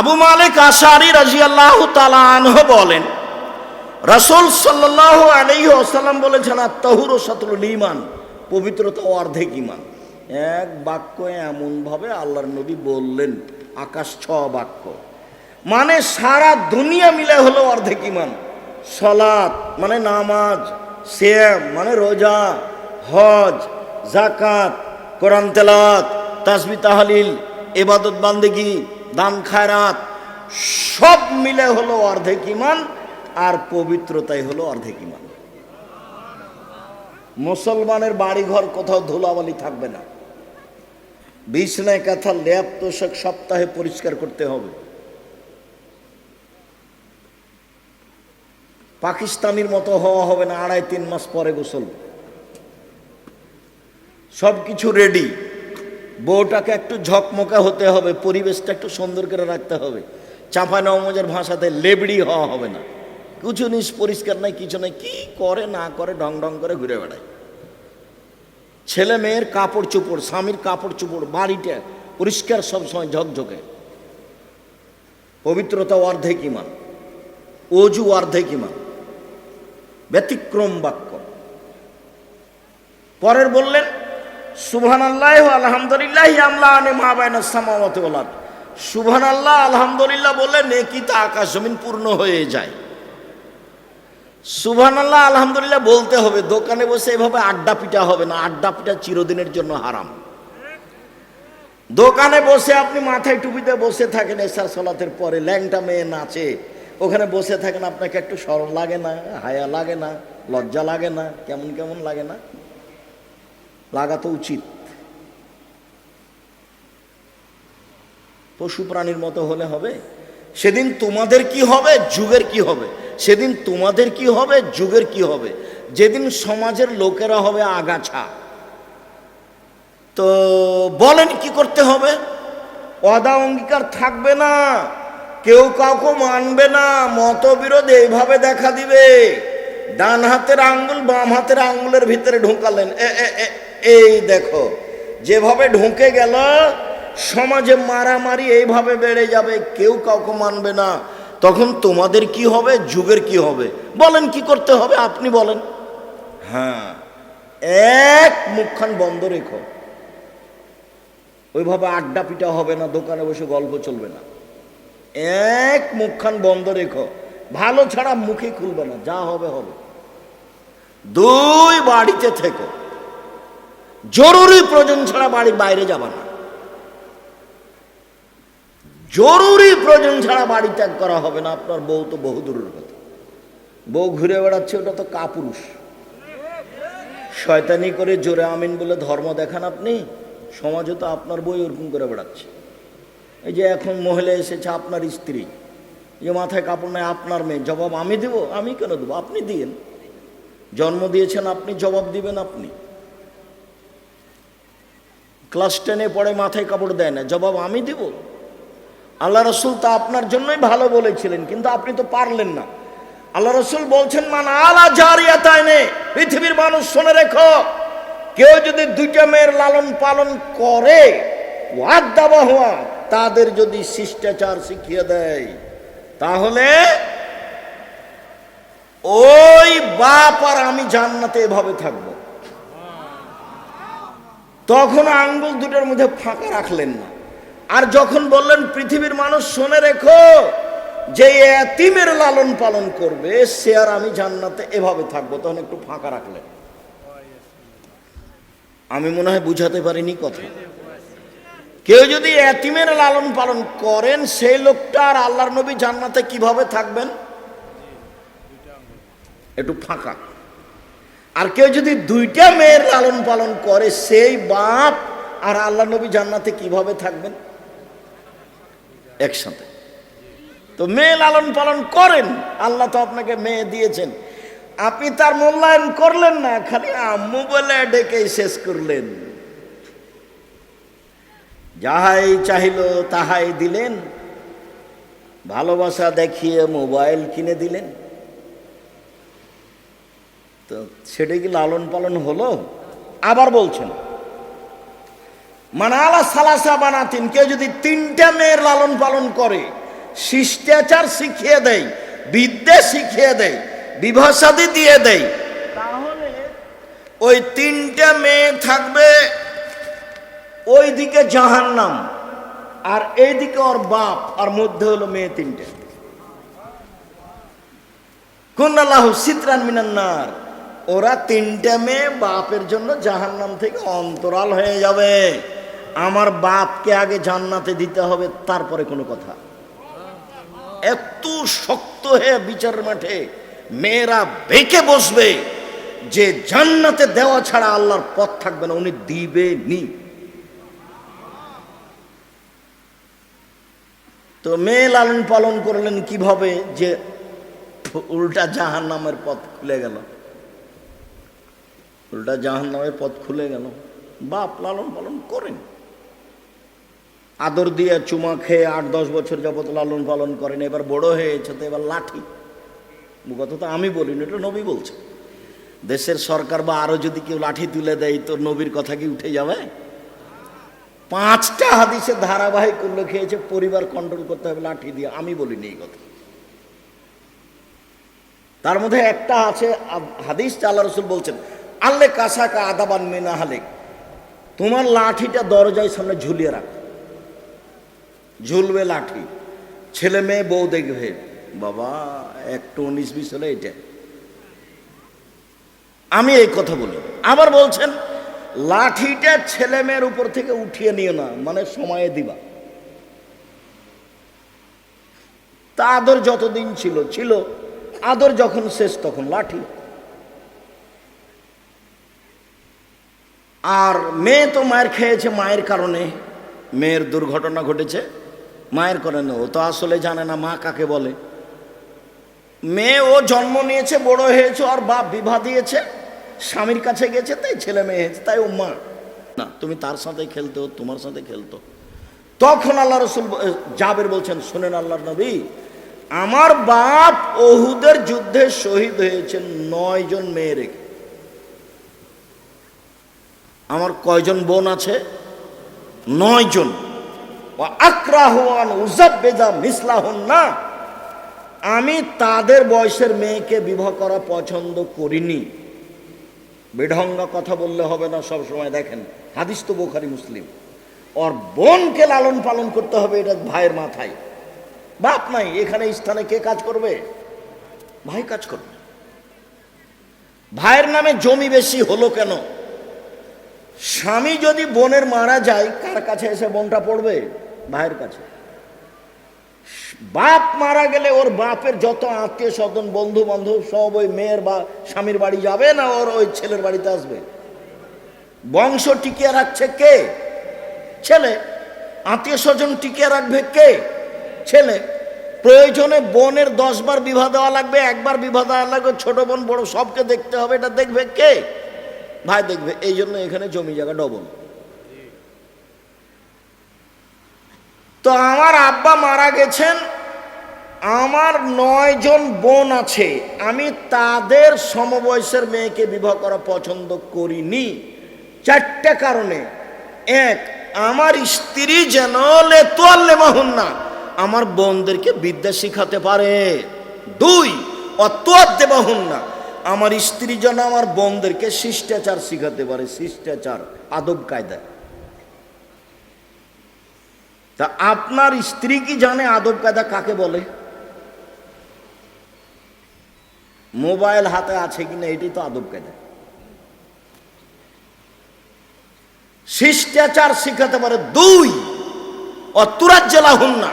আবু মালিক আশারি রাজিয়াল্লাহ তালানহ বলেন, রাসূল সাল্লাল্লাহু আলাইহি ওয়াসাল্লাম বলেছেন আত্মাহুর সাতুল ইমান পবিত্রতা অর্ধেক ইমান এক বাক্য এমনভাবে আল্লাহর নবী বললেন, আকাশ ছ বাক্য। মানে সারা দুনিয়া মিলে হলো অর্ধেক ইমান সলাৎ মানে নামাজ, সিয়াম মানে রোজা, হজ জাকাত কোরআন তেলাত তাসবি তাহালিল এবাদত বান্দেগি দান খায়রাত, সব মিলে হলো অর্ধেক ইমান আর পবিত্রতাই হলো অর্ধেক ইমান মুসলমানের বাড়িঘর কোথাও ধুলাবালি থাকবে না। বিছনায় কাঁথা ল্যাপ তোষক সপ্তাহে পরিষ্কার করতে হবে। পাকিস্তানির মতো হওয়া হবে না, আড়াই তিন মাস পরে গোসল। সব কিছু রেডি বউটাকে একটু ঝকমকা হতে হবে, পরিবেশটা একটু সুন্দর করে রাখতে হবে। চাঁপা নওমজের ভাষাতে লেবড়ি হওয়া হবে না। কিছু জিনিস পরিষ্কার নাই, কিছু নাই, কি করে না করে ঢং ঢং করে ঘুরে বেড়ায়। ছেলে মেয়ের কাপড় চোপড়, স্বামীর কাপড় চোপড়, বাড়িটা পরিষ্কার সবসময় ঝকঝকে। পবিত্রতা অর্ধেক ইমান অজু অর্ধেক ইমান ব্যতিক্রম বাক্য। পরের বললেন সুবহান আল্লাহ আলহামদুলিল্লাহ, আমলা আনে মা বাইনা সামাওয়াতে ওলাদ সুবহান আল্লাহ আলহামদুলিল্লাহ বললে নেকি তা আকাশ জমিন পূর্ণ হয়ে যায়। সুবহান আল্লাহ আলহামদুলিল্লাহ বলতে হবে, দোকানে বসে এভাবে আড্ডা পিটা হবে না, আড্ডা পিটা চিরদিনের জন্য হারাম। দোকানে বসে আপনি মাথায় টুপিতে বসে থাকেন, এসার সলাতের পরে ল্যাংটা মেয়ে নাচে। ওখানে বসে থাকেন, আপনাকে একটু সরল লাগে না, হায়া লাগে না, লজ্জা লাগে না, কেমন কেমন লাগে না। লাগা তো উচিত। পশু প্রাণীর মতো হলে হবে। সেদিন তোমাদের কি হবে, যুগের কি হবে? সেদিন তোমাদের কি হবে, যুগের কি হবে? যেদিন সমাজের লোকেরা হবে আগাছা। তো বলেন কি করতে হবে? অদা অঙ্গীকার থাকবে না, কেউ কাউকে মানবে না, মতবিরোধ এইভাবে দেখা দিবে। ডান হাতের আঙ্গুল বাম হাতের আঙ্গুলের ভিতরে ঢুকালেন। এ- এ- এই দেখো, যেভাবে ঢুকে গেল, সমাজে মারামারি এইভাবে বেড়ে যাবে, কেউ কাউকে মানবে না। তখন তোমাদের কি হবে? যুগের কি হবে? বলেন, কি করতে হবে? আপনি বলেন। হ্যাঁ এক মুখখান বন্ধ রেখো। ওইভাবে আড্ডা পিটা হবে না, দোকানে বসে গল্প চলবে না। এক মুখখান বন্ধ রেখো। ভালো ছাড়া মুখে খুলবে না, যা হবে হবে। দুই বাড়িতে থেকো। জরুরি প্রয়োজন ছাড়া বাড়ির বাইরে যাবে না। জরুরি প্রয়োজন ছাড়া বাড়ি ত্যাগ করা হবে না। আপনার বউ তো বহু দূরের কথা। বউ ঘুরে বেড়াচ্ছে, ওটা তো কাপুরুষ। শয়তানি করে জোরে আমিন বলে ধর্ম দেখান আপনি, সমাজে তো আপনার বই ওরকম করে বেড়াচ্ছে। এই যে এখন মহিলা এসেছে, আপনার স্ত্রী। যে মাথায় কাপড় নেয়, আপনার মেয়ে। জবাব আমি দেব? আমি কেন দেবো? আপনি দিয়েন। জন্ম দিয়েছেন আপনি, জবাব দিবেন আপনি। ক্লাস টেনে পড়ে মাথায় কাপড় দেয় না। জবাব, আমি দিব। আল্লাহ রসুল তা আপনার জন্যই ভালো বলেছিলেন, কিন্তু আপনি তো পারলেন না। আল্লাহ রসুল বলছেন, মান আলা জারিয়াতায় নে পৃথিবীর মানুষ শুনে রেখো, কেউ যদি দুইটা মেয়ের লালন পালন করে হওয়া তাদের যদি শিষ্টাচার শিখিয়ে দেয়, তাহলে ওই বাপ আর আমি জান্নাতে এভাবে থাকব। তখন আঙ্গুল দুটোর মধ্যে ফাঁকা রাখলেন না। আর যখন বললেন, পৃথিবীর মানুষ শুনে রেখো, যে এতিমের লালন পালন করবে, সে আর আমি জান্নাতে এভাবে থাকব। তখন একটু ফাঁকা রাখলেন। আমি মনে হয় বুঝাতে পারিনি কথা। কেউ যদি এতিমের লালন পালন করেন, সেই লোকটা আর আল্লাহর নবী জান্নাতে কীভাবে থাকবেন? একটু ফাঁকা। আর কেউ যদি দুইটা মেয়ের লালন পালন করে, সেই বাপ আর আল্লাহ নবী জান্নাতে কীভাবে থাকবেন? একসাথে। তো মেয়ে লালন পালন করেন, আল্লাহ তো আপনাকে মেয়ে দিয়েছেন। আপনি তার মূল্যায়ন করলেন না, খালি আম্মু বলে ডেকে শেষ করলেন। যাহাই চাহিল তাহাই দিলেন। ভালোবাসা দেখিয়ে মোবাইল কিনে দিলেন। তো সেটা কি লালন পালন হলো? আবার বলছেন মানে মানালা সালাসা বানাতিন কেউ যদি তিনটা মেয়ের লালন পালন করে শিষ্টাচার শিখিয়ে দেয় বিদ্যা শিখিয়ে দেয় বিভাষাদি দিয়ে দেয় তাহলে ওই তিনটে মেয়ে থাকবে ওই দিকে জাহান্নাম আর এইদিকে ওর বাপ আর মধ্যে হলো মেয়ে তিনটে। কুন্নাল্লাহ সিতরান মিনান্নার ওরা তিনটে মেয়ে বাপের জন্য জাহান্নাম থেকে অন্তরাল হয়ে যাবে। আমার বাপকে আগে জান্নাতে দিতে হবে, তারপরে কোনো কথা। এত শক্ত হয়ে বিচার মাঠে মেয়েরা বেঁকে বসবে, যে জান্নাতে দেওয়া ছাড়া আল্লাহর পথ থাকবে না, উনি দিবে নি তো মেয়ে লালন পালন করলেন কীভাবে? যে উল্টা জাহান নামের পথ খুলে গেল। উল্টা জাহান নামের পথ খুলে গেল। বাপ লালন পালন করেন। আদর দিয়ে চুমা খেয়ে আট দশ বছর যাবত লালন পালন করেন। এবার বড় হয়েছে তো এবার লাঠি। কথা তো আমি বলিনি, এটা নবী বলছে। দেশের সরকার বা আরও যদি কেউ লাঠি তুলে দেয় তো নবীর কথা কি উঠে যাবে? পাঁচটা হাদিসে ধারাবাহিক উল্লেখ হয়েছে পরিবার কন্ট্রোল করতে হবে লাঠি দিয়ে। আমি বলিনি এই কথা। তার মধ্যে একটা আছে হাদিস আল্লাহ রসুল বলছেন আল্লে কাসাকা আদাবান মিনা হালেক। তোমার লাঠিটা দরজায় সামনে ঝুলিয়ে রাখ। ঝুলবে লাঠি। ছেলে মেয়ে বউ দেখবে। বাবা, একটু উনিশ বিশ হলে এটা। আমি এই কথা বলি। আবার বলছেন, লাঠিটা ছেলে মেয়ের উপর থেকে উঠিয়ে নিও না মানে সময়ে দিবা। তা আদর যতদিন ছিল ছিল। আদর যখন শেষ তখন লাঠি। আর মেয়ে তো মায়ের খেয়েছে, মায়ের কারণে মেয়ের দুর্ঘটনা ঘটেছে, মায়ের কারণে। ও তো আসলে জানে না মা কাকে বলে। মেয়ে, ও জন্ম নিয়েছে, বড় হয়েছে আর বাপ বিবাহ দিয়েছে, স্বামীর কাছে গেছে, তাই ছেলে মেয়ে হয়েছে, তাই ও মা। না, তুমি তার সাথে খেলতো তোমার সাথে খেলতো। তখন আল্লাহ রসুল জাবের বলছেন, শুনেন আল্লাহর নবী, আমার বাপ ওহুদের যুদ্ধে শহীদ হয়েছেন নয় জন মেয়ে রেখে। আমার কয়জন বোন আছে? নয় জন না। আমি তাদের বয়সের মেয়েকে বিবাহ করা পছন্দ করিনি। বেঢঙ্গা কথা বললে হবে না, সব সময় দেখেন। হাদিস তো বোখারি, মুসলিম। ওর বোনকে লালন পালন করতে হবে, এটা ভাইয়ের মাথায়। বাপ নাই, এখানে স্থানে কে কাজ করবে? ভাই কাজ করবে। ভাইয়ের নামে জমি বেশি হলো কেন? স্বামী যদি বোনের মারা যায়, কার কাছে এসে বোনটা পড়বে? ভাইয়ের কাছে। বাপ মারা গেলে ওর বাপের যত আত্মীয় স্বজন বন্ধু বান্ধব সব ওই মেয়ের বা স্বামীর বাড়ি যাবে না ওর ওই ছেলের বাড়িতে আসবে? বংশ টিকিয়ে রাখছে কে? ছেলে। আত্মীয় স্বজন টিকিয়ে রাখবে কে? ছেলে। প্রয়োজনে বোনের দশ বার বিবাহ দেওয়া লাগবে, একবার বিবাহ দেওয়া লাগবে, ছোট বোন, বড়, সবকে দেখতে হবে, এটা দেখবে কে? ভাই দেখবে, এই জন্য এখানে জমি জায়গা ডবল। তো আমার আব্বা মারা গেছেন, আমার নয় জন বোন আছে, আমি তাদের সমবয়সের মেয়েকে বিবাহ করা পছন্দ করিনি। চারটে কারণে। এক, আমার স্ত্রী যেন লেতোয়াল্লে না, আমার বোনদেরকে বিদ্যা শিখাতে পারে। দুই দেবাহুন না আমার স্ত্রী যেন আমার বোনদেরকে শিষ্টাচার শিখাতে পারে, শিষ্টাচার, আদব কায়দায় তা আপনার স্ত্রী কি জানে আদব কায়দা কাকে বলে? মোবাইল হাতে আছে কিনা এটাই তো আদব কায়দা। শিষ্টাচার শিখাতে পারে দুই অতুরাজ জেলা হন না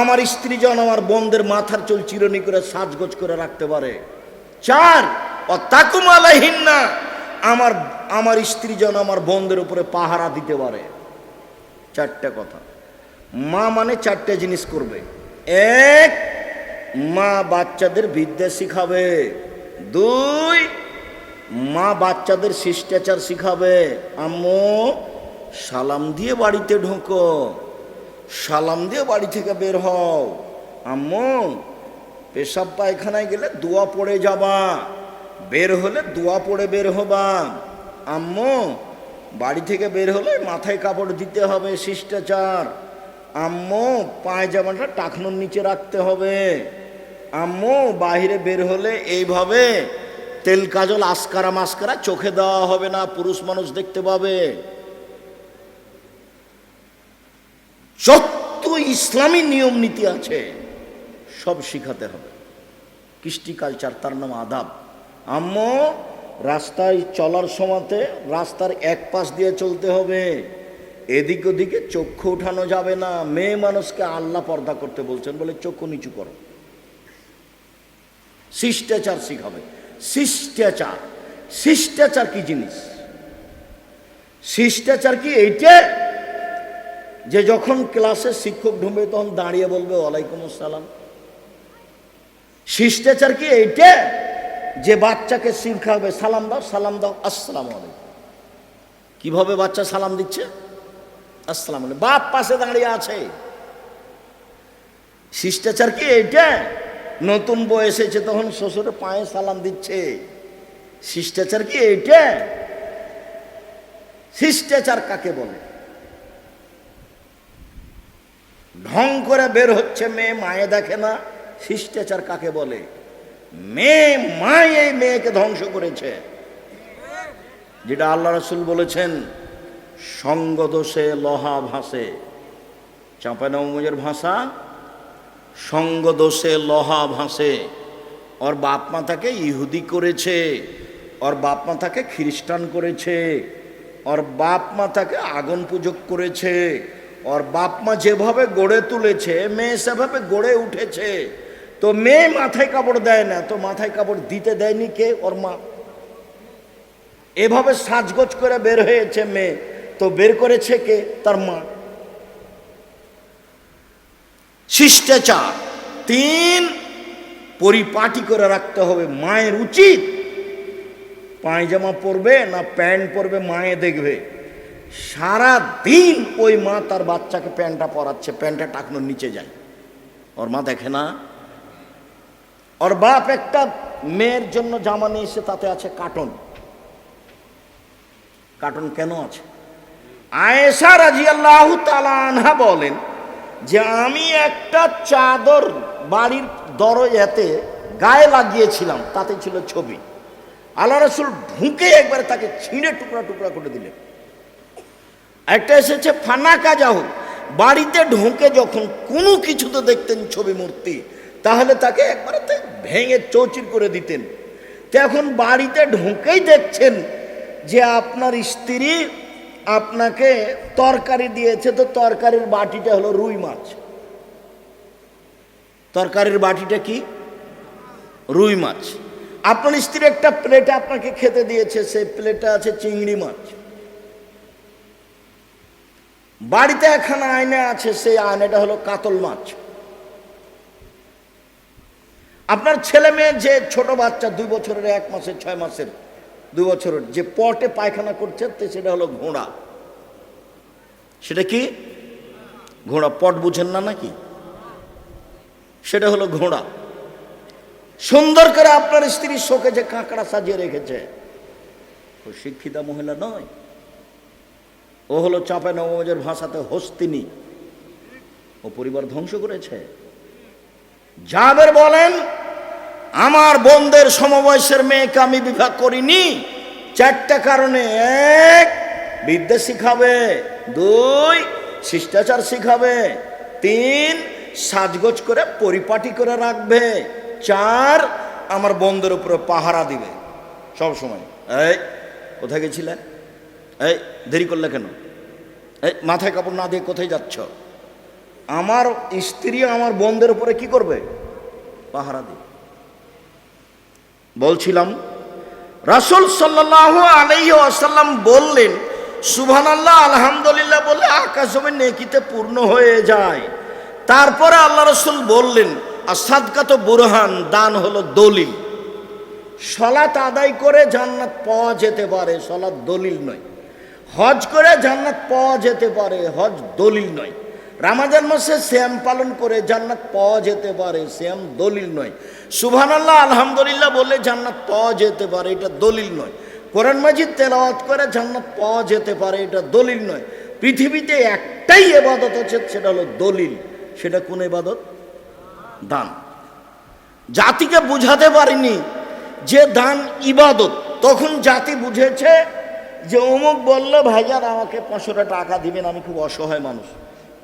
আমার স্ত্রী যেন আমার বোনদের মাথার চুল চিরনি করে সাজগোজ করে রাখতে পারে। চার অতাকুমালাহীন না আমার আমার স্ত্রী যেন আমার বোনদের উপরে পাহারা দিতে পারে। চারটে কথা। মা মানে চারটে জিনিস করবে। এক, মা বাচ্চাদের বিদ্যা শিখাবে। দুই, মা বাচ্চাদের শিষ্টাচার শিখাবে। আম্মু, সালাম দিয়ে বাড়িতে ঢোকো। সালাম দিয়ে বাড়ি থেকে বের হও। আম্মু পেশাব পায়খানায় গেলে দোয়া পড়ে যাবা। বের হলে দোয়া পড়ে বের হবা। আম্মু, বাড়ি থেকে বের হলে মাথায় কাপড় দিতে হবে, শিষ্টাচার। আম্মু, পায়জামাটা টাকনোর নিচে রাখতে হবে। আম্মু, বাহিরে বের হলে এইভাবে তেল, কাজল, আসকারা মাস্কারা চোখে দেওয়া হবে না, পুরুষ মানুষ দেখতে পাবে। যত ইসলামী নিয়ম নীতি আছে সব শিখাতে হবে। কৃষ্টি কালচার তার নাম আদাব। আম্মু, রাস্তায় চলার সময়তে রাস্তার এক পাশ দিয়ে চলতে হবে। এদিক ওদিকে চক্ষু উঠানো যাবে না। মেয়ে মানুষকে আল্লাহ পর্দা করতে বলছেন বলে চক্ষু নিচু করো। শিষ্টাচার শিখাবে। শিষ্টাচার। শিষ্টাচার কি জিনিস? শিষ্টাচার কি এইটা? যে যখন ক্লাসে শিক্ষক ঢুকবে তখন দাঁড়িয়ে বলবে, ওয়ালাইকুম আসসালাম। শিষ্টাচার কি এইটা যে বাচ্চাকে শিখাবে সালাম দাও সালাম দাও, আসসালাম কীভাবে বাচ্চা সালাম দিচ্ছে? আসসালাম বাপ পাশে দাঁড়িয়ে আছে। শিষ্টাচার কি এইটা নতুন বউ এসেছে, তখন শ্বশুরের পায়ে সালাম দিচ্ছে। শিষ্টাচার কি এইটা শিষ্টাচার কাকে বলে? ঢং করে বের হচ্ছে, মেয়ে মায়ে দেখে না। শিষ্টাচার কাকে বলে? মেয়ে মা এই মেয়েকে ধ্বংস করেছে। যেটা আল্লাহ রসুল বলেছেন, সঙ্গদোষে লহা ভাসে। চাঁপানমজের ভাষা, সঙ্গদোষে লহা ভাসে। ওর বাপ মা তাকে ইহুদি করেছে, ওর বাপ মা তাকে খ্রিস্টান করেছে, ওর বাপ মা তাকে আগুন পূজক করেছে। ওর বাপ মা যেভাবে গড়ে তুলেছে, মেয়ে সেভাবে গড়ে উঠেছে। তো মেয়ে মাথায় কাপড় দেয় না, তো মাথায় কাপড় দিতে দেয়নি কে? ওর মা। এভাবে সাজগোজ করে বের হয়েছে মেয়ে, তো বের করেছে কে? তার মা। শিষ্টাচার তিন পরিপাটি করে রাখতে হবে, মায়ের উচিত পায়জামা পরবে না প্যান্ট পরবে, মায়ে দেখবে। সারা দিন ওই মা তার বাচ্চাকে প্যান্টটা পরাচ্ছে, প্যান্টটা টাকনোর নিচে যায়। ওর মা দেখে না ওর বাপ একটা মেয়ের জন্য জামা নিয়ে এসে তাতে আছে কার্টন কার্টন কেন আছে আয়েশা রাজিয়াল্লাহ তালানহা বলেন যে আমি একটা চাদর বাড়ির দরজাতে গায়ে লাগিয়েছিলাম তাতে ছিল ছবি আল্লাহ রসুল ঢুকে একবারে তাকে ছিঁড়ে টুকরা টুকরা করে দিলেন একটা এসেছে ফানাকা যাহ বাড়িতে ঢুকে যখন কোনো কিছুতে দেখতেন ছবি মূর্তি তাহলে তাকে একবারে ভেঙে চৌচির করে দিতেন। তো এখন বাড়িতে ঢুকেই দেখছেন যে আপনার স্ত্রী আপনাকে তরকারি দিয়েছে, তো তরকারির বাটিটা হলো রুই মাছ। তরকারির বাটিটা কি? রুই মাছ। আপনার স্ত্রী একটা প্লেটে আপনাকে খেতে দিয়েছে, সেই প্লেটে আছে চিংড়ি মাছ। বাড়িতে এখানে আয়না আছে, সেই আয়নাটা হলো কাতল মাছ। আপনার ছেলে মেয়ে যে ছোট বাচ্চা দুই বছরের, এক মাসের, ছয় মাসের, দুই বছরের, যে পটে পায়খানা করছে সেটা হলো ঘোড়া। সেটা কি? ঘোড়া। পট বুঝেন না নাকি? সেটা হলো ঘোড়া। সুন্দর করে আপনার স্ত্রীর শোকে যে কাঁকড়া সাজিয়ে রেখেছে। ও শিক্ষিতা মহিলা নয়। ও হলো চাপে নবমের ভাষাতে হস্তিনী। ও পরিবার ধ্বংস করেছে। যাদের বলেন আমার বোনদের সমবয়সের মেয়েকে আমি বিভাগ করিনি। চারটা কারণে। এক, বিদ্যা শিখাবে। দুই, শিষ্টাচার শিখাবে। তিন, সাজগোজ করে পরিপাটি করে রাখবে। চার, আমার বন্ধের উপরে পাহারা দিবে। সব সময়। এই, কোথায় গেছিলে? এই, দেরি করলে কেন? এই, মাথায় কাপড় না দিয়ে কোথায় যাচ্ছ? আমার স্ত্রী আমার বন্ধের উপরে কি করবে? পাহারা দিবে। বলছিলাম, রাসুল সাল্লাহ আলাইহি আসাল্লাম বললেন সুবহান আল্লাহ আলহামদুলিল্লাহ বলে আকাশ জমি নেকিতে পূর্ণ হয়ে যায়। তারপরে আল্লাহ রসুল বললেন আর সাদকাত বুরহান, দান হলো দলিল। সলাত আদায় করে জান্নাত পাওয়া যেতে পারে, সলাৎ দলিল নয়। হজ করে জান্নাত পাওয়া যেতে পারে, হজ দলিল নয়। রামাজান মাসে শ্যাম পালন করে জান্নাত পাওয়া যেতে পারে, শ্যাম দলিল নয়। সুবহান আল্লাহ আলহামদুলিল্লাহ বলে জান্নাত পাওয়া যেতে পারে, এটা দলিল নয়। কোরআন মাজিদ তেলাওয়াত করে জান্নাত পাওয়া যেতে পারে, এটা দলিল নয়। পৃথিবীতে একটাই এবাদত আছে, সেটা হলো দলিল। সেটা কোন এবাদত? দান। জাতিকে বুঝাতে পারিনি যে দান ইবাদত। তখন জাতি বুঝেছে যে অমুক বলল ভাইজান আমাকে পাঁচশোটা টাকা দিবেন, আমি খুব অসহায় মানুষ।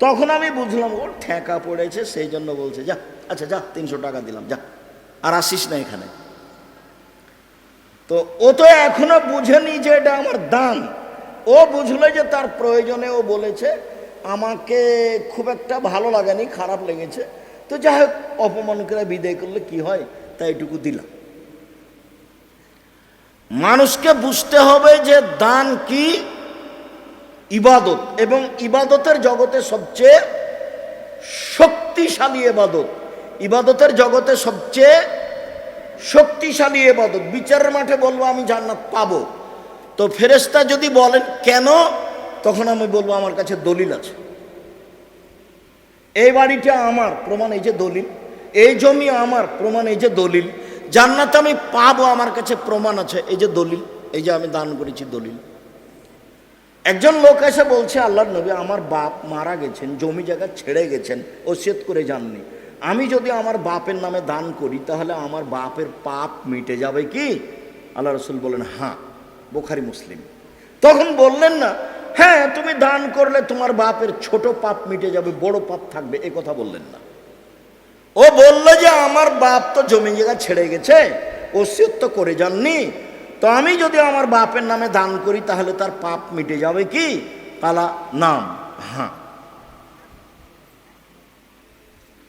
তখন আমি বুঝলাম, ওর ঠেকা পড়েছে, সেই জন্য বলছে, যা আচ্ছা যা, তিনশো টাকা দিলাম, যা, আর আসিস না এখানে। তো ও তো এখনও বুঝেনি যে এটা আমার দান। ও বুঝলো যে তার প্রয়োজনে ও বলেছে, আমাকে খুব একটা ভালো লাগেনি, খারাপ লেগেছে। তো যাই হোক, অপমান করে বিদায় করলে কি হয়? তাই এটুকু দিলাম। মানুষকে বুঝতে হবে যে দান কি ইবাদত এবং ইবাদতের জগতে সবচেয়ে শক্তিশালী এবাদত ইবাদতের জগতে সবচেয়ে শক্তিশালী এবাদত বিচারের মাঠে বলব, আমি জান্নাত পাবো। তো ফেরেস্তা যদি বলেন, কেন? তখন আমি বলব, আমার কাছে দলিল আছে। এই বাড়িটা আমার, প্রমাণ এই যে দলিল। এই জমি আমার, প্রমাণ এই যে দলিল। জান্নাত আমি পাবো, আমার কাছে প্রমাণ আছে, এই যে দলিল। এই যে আমি দান করেছি দলিল। একজন লোক এসে বলছে, আল্লাহর নবী আমার বাপ মারা গেছেন, জমি জায়গা ছেড়ে গেছেন, ওসিয়ত করে যাননি। আমি যদি আমার বাপের নামে দান করি, তাহলে আমার বাপের পাপ মিটে যাবে কি? আল্লাহ রসুল বলেন হ্যাঁ বোখারি, মুসলিম। তখন বললেন না হ্যাঁ তুমি দান করলে তোমার বাপের ছোট পাপ মিটে যাবে, বড় পাপ থাকবে। এ কথা বললেন না। ও বলল যে, আমার বাপ তো জমি জায়গা ছেড়ে গেছে, ওসিয়ত তো করে যাননি তো আমি যদি আমার বাপের নামে দান করি, তাহলে তার পাপ মিটে যাবে কি? পালা নাম। হ্যাঁ।